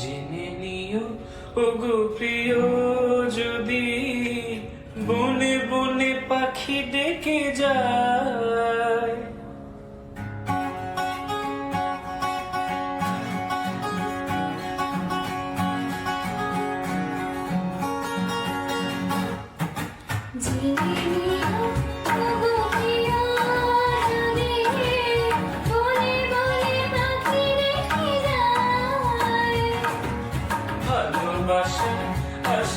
জেনে নিও। ওগো প্রিয় যদি বনে বনে পাখি ডেকে যায়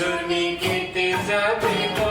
Journey, get this up, people.